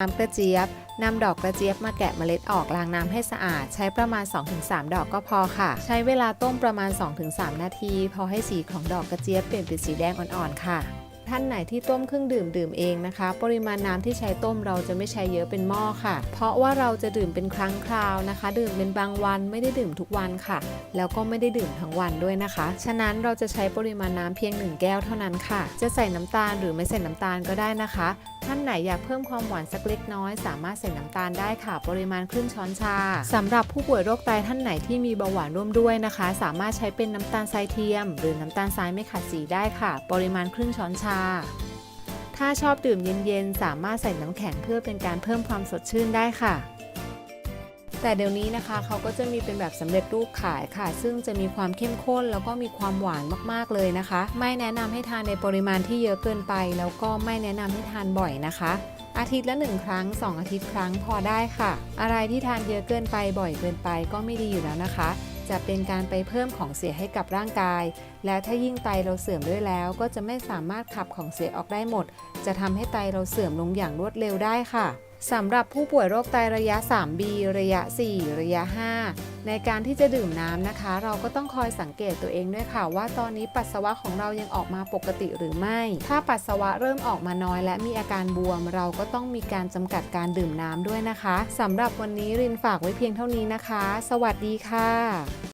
น้ำกระเจี๊ยบนำดอกกระเจี๊ยบมาแกะเมล็ดออกล้างน้ำให้สะอาด ใช้ประมาณ 2-3 ดอกก็พอค่ะ ใช้เวลาต้มประมาณ 2-3 นาที พอให้สีของดอกกระเจี๊ยบเปลี่ยนเป็นสีแดงอ่อนๆค่ะ ท่านไหนที่ต้มเครื่องดื่มดื่มเองนะคะ ปริมาณน้ำที่ใช้ต้มเราจะไม่ใช้เยอะเป็นหม้อค่ะ เพราะว่าเราจะดื่มเป็นครั้งคราวนะคะ ดื่มเป็นบางวันไม่ได้ดื่มทุกวันค่ะ แล้วก็ไม่ได้ดื่มทั้งวันด้วยนะคะ ฉะนั้นเราจะใช้ปริมาณน้ำเพียง 1 แก้วเท่านั้นค่ะ จะใส่น้ำตาลหรือไม่ใส่น้ำตาลก็ได้นะคะท่านไหนอยากเพิ่มความหวานสักเล็กน้อย สามารถใส่น้ำตาลได้ค่ะ ปริมาณครึ่งช้อนชาสำหรับผู้ป่วยโรคไตท่านไหนที่มีเบาหวานร่วมด้วยนะคะ สามารถใช้เป็นน้ำตาลทรายเทียม หรือน้ำตาลทรายไม่ขัดสีได้ค่ะ ปริมาณครึ่งช้อนชา ถ้าชอบดื่มเย็นๆ สามารถใส่น้ำแข็งเพื่อเป็นการเพิ่มความสดชื่นได้ค่ะ แต่เดี๋ยวนี้นะคะเขาก็จะมีเป็นแบบสำเร็จรูปขายค่ะ ซึ่งจะมีความเข้มข้นแล้วก็มีความหวานมากๆเลยนะคะ ไม่แนะนำให้ทานในปริมาณที่เยอะเกินไป แล้วก็ไม่แนะนำให้ทานบ่อยนะคะ อาทิตย์ละ 1 ครั้ง 2 อาทิตย์ครั้งพอได้ค่ะ อะไรที่ทานเยอะเกินไปบ่อยเกินไปก็ไม่ดีอยู่แล้วนะคะ จะเป็นการไปเพิ่มของเสียให้กับร่างกาย แล้วถ้ายิ่งไตเราเสื่อมด้วยแล้ว ก็จะไม่สามารถขับของเสียออกได้หมด จะทำให้ไตเราเสื่อมลงอย่างรวดเร็วได้ค่ะ สำหรับผู้ป่วยโรคไตระยะ 3B ระยะ 4 ระยะ 5 ในการที่จะดื่มน้ำนะคะ เราก็ต้องคอยสังเกตตัวเองด้วยค่ะ ว่าตอนนี้ปัสสาวะของเรายังออกมาปกติหรือไม่ ถ้าปัสสาวะเริ่มออกมาน้อยและมีอาการบวม เราก็ต้องมีการจำกัดการดื่มน้ำด้วยนะคะสำหรับวันนี้รินฝากไว้เพียงเท่านี้นะคะ สวัสดีค่ะ